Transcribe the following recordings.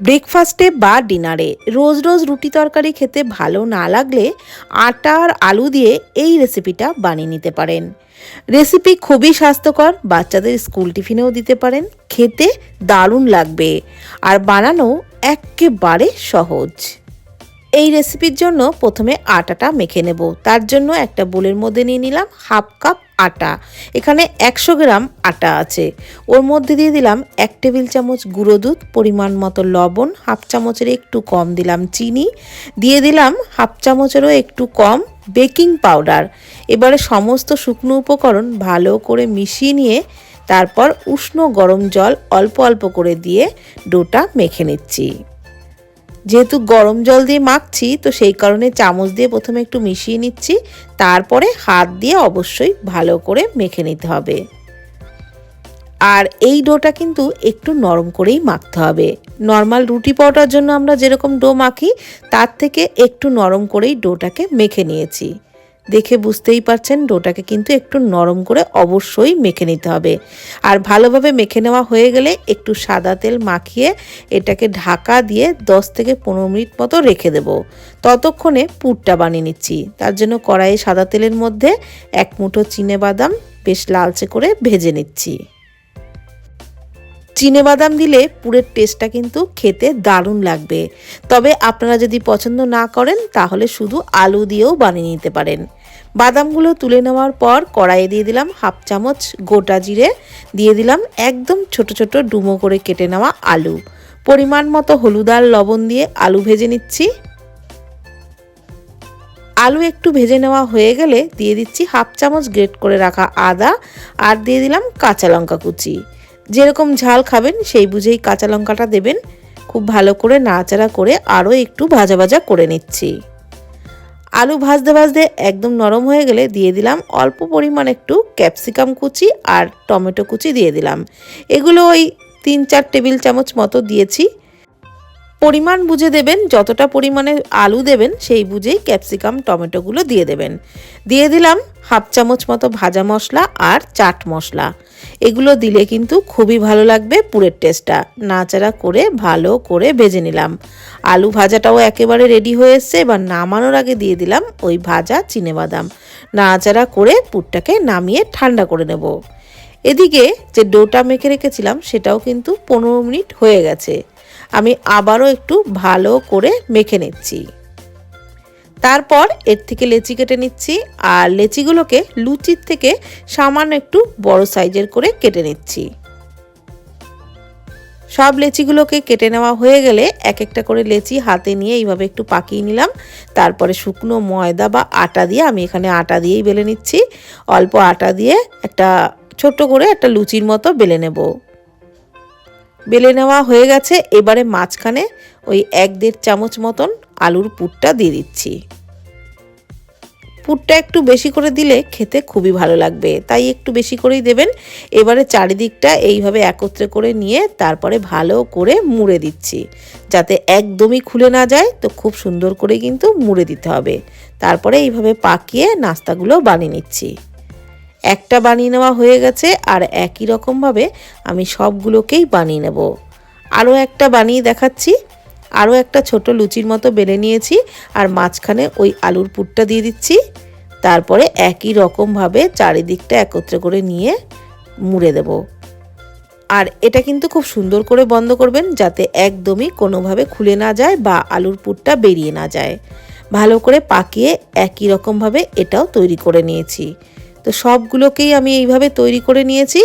ব্রেকফাস্টে বা ডিনারে। রোজ রোজ রুটি তরকারি খেতে ভালো না লাগলে আটা আর আলু দিয়ে এই রেসিপিটা বানিয়ে নিতে পারেন। রেসিপি খুবই স্বাস্থ্যকর, বাচ্চাদের স্কুল টিফিনেও দিতে পারেন। খেতে দারুণ লাগবে। আর বানানো একেবারে সহজ। এই রেসিপির জন্য প্রথমে আটাটা মেখে নেব। তার জন্য একটা বোলের মধ্যে নিয়ে নিলাম হাফ কাপ আটা। এখানে একশো গ্রাম আটা আছে। ওর মধ্যে দিয়ে দিলাম এক টেবিল চামচ গুঁড়ো দুধ, পরিমাণ মতো লবণ, হাফ চামচের একটু কম দিলাম চিনি। দিয়ে দিলাম হাফ চামচেরও একটু কম বেকিং পাউডার। এবারে সমস্ত শুকনো উপকরণ ভালো করে মিশিয়ে নিয়ে তারপর উষ্ণ গরম জল অল্প অল্প করে দিয়ে ডোটা মেখে নিচ্ছি। যেহেতু গরম জল দিয়ে মাখছি, তো সেই কারণে চামচ দিয়ে প্রথমে একটু মিশিয়ে নিচ্ছি, তারপরে হাত দিয়ে অবশ্যই ভালো করে মেখে নিতে হবে। আর এই ডোটা কিন্তু একটু নরম করেই মাখতে হবে। নর্মাল রুটি পাওটার জন্য আমরা যেরকম ডো মাখি, তার থেকে একটু নরম করেই ডোটাকে মেখে নিয়েছি। দেখে বুঝতেই পারছেন ডোটাকে কিন্তু একটু নরম করে অবশ্যই মেখে নিতে হবে। আর ভালোভাবে মেখে নেওয়া হয়ে গেলে একটু সাদা তেল মাখিয়ে এটাকে ঢাকা দিয়ে 10 থেকে পনেরো মিনিট মতো রেখে দেব। ততক্ষণে পুরটা বানিয়ে নিচ্ছি। তার জন্য কড়াইয়ে সাদা তেলের মধ্যে এক মুঠো চিনে বাদাম বেশ লালচে করে ভেজে নিচ্ছি। চিনে বাদাম দিলে পুরের টেস্টটা কিন্তু খেতে দারুণ লাগবে। তবে আপনারা যদি পছন্দ না করেন, তাহলে শুধু আলু দিয়েও বানিয়ে নিতে পারেন। বাদামগুলো তুলে নেওয়ার পর কড়াইয়ে দিয়ে দিলাম হাফ চামচ গোটা জিরে, দিয়ে দিলাম একদম ছোট ছোট ডুমো করে কেটে নেওয়া আলু। পরিমাণ মতো হলুদ আর লবণ দিয়ে আলু ভেজে নিচ্ছি। আলু একটু ভেজে নেওয়া হয়ে গেলে দিয়ে দিচ্ছি হাফ চামচ গ্রেট করে রাখা আদা আর দিয়ে দিলাম কাঁচা লঙ্কা কুচি। যেরকম ঝাল খাবেন, সেই বুঝেই কাঁচা লঙ্কাটা দেবেন। খুব ভালো করে নাড়াচাড়া করে আরও একটু ভাজা ভাজা করে নিচ্ছি। আলু ভাজতে ভাজতে একদম নরম হয়ে গেলে দিয়ে দিলাম অল্প পরিমাণ একটু ক্যাপসিকাম কুচি আর টমেটো কুচি দিয়ে দিলাম। এগুলো ওই তিন চার টেবিল চামচ মতো দিয়েছি। পরিমাণ বুঝে দেবেন, যতটা পরিমাণে আলু দেবেন, সেই বুঝেই ক্যাপসিকাম, টমেটোগুলো দিয়ে দেবেন। দিয়ে দিলাম হাফ চামচ মতো ভাজা মশলা আর চাট মশলা। এগুলো দিলে কিন্তু খুবই ভালো লাগবে পুরের টেস্টটা। নাচাড়া করে, ভালো করে ভেজে নিলাম। আলু ভাজাটাও একেবারে রেডি হয়ে এসছে, এবার নামানোর আগে দিয়ে দিলাম ওই ভাজা বাদাম নাচাড়া করে পুরটাকে নামিয়ে ঠান্ডা করে নেব। এদিকে যে ডোটা মেখে রেখেছিলাম, সেটাও কিন্তু পনেরো মিনিট হয়ে গেছে। আমি আবারও একটু ভালো করে মেখে নিচ্ছি। তারপর এর থেকে লেচি কেটে নিচ্ছি আর লেচিগুলোকে লুচির থেকে সামান্য একটু বড় সাইজের করে কেটে নিচ্ছি। সব লেচিগুলোকে কেটে নেওয়া হয়ে গেলে এক একটা করে লেচি হাতে নিয়ে এইভাবে একটু পাকিয়ে নিলাম। তারপরে শুকনো ময়দা বা আটা দিয়ে আমি এখানে আটা দিয়েই বেলে নিচ্ছি। অল্প আটা দিয়ে একটা ছোট্ট করে একটা লুচির মতো বেলে নেব। বেলে নেওয়া হয়ে গেছে। এবারে মাঝখানে ওই এক দেড় চামচ মতন আলুর পুরটা দিয়ে দিচ্ছি। পুরটা একটু বেশি করে দিলে খেতে খুবই ভালো লাগবে। তাই একটু বেশি করেই দেবেন। এবারে চারিদিকটা এইভাবে একত্রে করে নিয়ে তারপরে ভালো করে মুড়ে দিচ্ছি। যাতে একদমই খুলে না যায়, তো খুব সুন্দর করে কিন্তু মুড়ে দিতে হবে। তারপরে এইভাবে পাকিয়ে নাস্তাগুলো বানিয়ে নিচ্ছি। একটা বানিয়ে নেওয়া হয়ে গেছে আর একই রকমভাবে আমি সবগুলোকেই বানিয়ে নেব। আরও একটা বানিয়ে দেখাচ্ছি। আরও একটা ছোট লুচির মতো বেলে নিয়েছি আর মাঝখানে ওই আলুর পুরটা দিয়ে দিচ্ছি। তারপরে একই রকমভাবে চারিদিকটা একত্রে করে নিয়ে মুড়ে দেব। আর এটা কিন্তু খুব সুন্দর করে বন্ধ করবেন যাতে একদমই কোনোভাবে খুলে না যায় বা আলুর পুরটা বেরিয়ে না যায়। ভালো করে পাকিয়ে একই রকমভাবে এটাও তৈরি করে নিয়েছি। তো সবগুলোকেই আমি এইভাবে তৈরি করে নিয়েছি।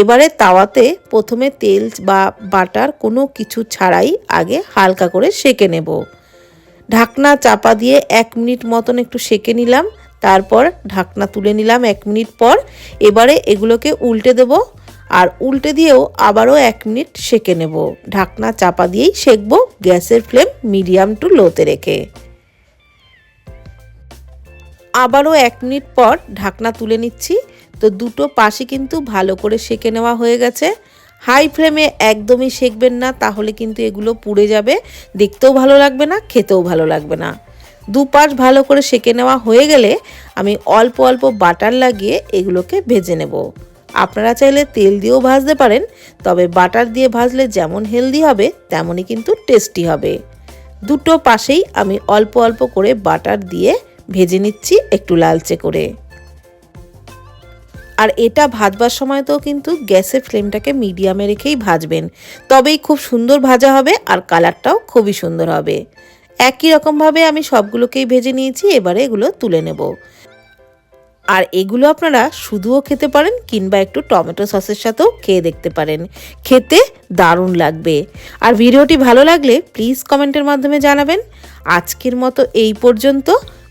এবারে তাওয়াতে প্রথমে তেল বা বাটার কোনো কিছু ছাড়াই আগে হালকা করে সেকে নেব। ঢাকনা চাপা দিয়ে এক মিনিট মতন একটু সেকে নিলাম। তারপর ঢাকনা তুলে নিলাম এক মিনিট পর। এবারে এগুলোকে উল্টে দেব আর উল্টে দিয়েও আবারও এক মিনিট সেকে নেব। ঢাকনা চাপা দিয়েই সেকবো গ্যাসের ফ্লেম মিডিয়াম টু লোতে রেখে। আবারও এক মিনিট পর ঢাকনা তুলে নিচ্ছি। তো দুটো পাশে কিন্তু ভালো করে সেকে নেওয়া হয়ে গেছে। হাই ফ্লেমে একদমই সেকবেন না, তাহলে কিন্তু এগুলো পুড়ে যাবে। দেখতেও ভালো লাগবে না, খেতেও ভালো লাগবে না। দুপাশ ভালো করে সেকে নেওয়া হয়ে গেলে আমি অল্প অল্প বাটার লাগিয়ে এগুলোকে ভেজে নেব। আপনারা চাইলে তেল দিয়েও ভাজতে পারেন, তবে বাটার দিয়ে ভাজলে যেমন হেলদি হবে, তেমনই কিন্তু টেস্টি হবে। দুটো পাশেই আমি অল্প অল্প করে বাটার দিয়ে ভেজে নিচ্ছি একটু লালচে করে। আর এটা ভাজবার সময় তো কিন্তু গ্যাসের ফ্লেমটাকে মিডিয়ামে রেখেই ভাজবেন। তবেই খুব সুন্দর ভাজা হবে আর কালারটাও খুবই সুন্দর হবে। একই রকমভাবে আমি সবগুলোকেই ভেজে নিয়েছি, এবারে এগুলো তুলে নেব। আর এগুলো আপনারা শুধুও খেতে পারেন কিংবা একটু টমেটো সসের সাথেও খেয়ে দেখতে পারেন। খেতে দারুণ লাগবে। আর ভিডিওটি ভালো লাগলে প্লিজ কমেন্টের মাধ্যমে জানাবেন। আজকের মতো এই পর্যন্ত।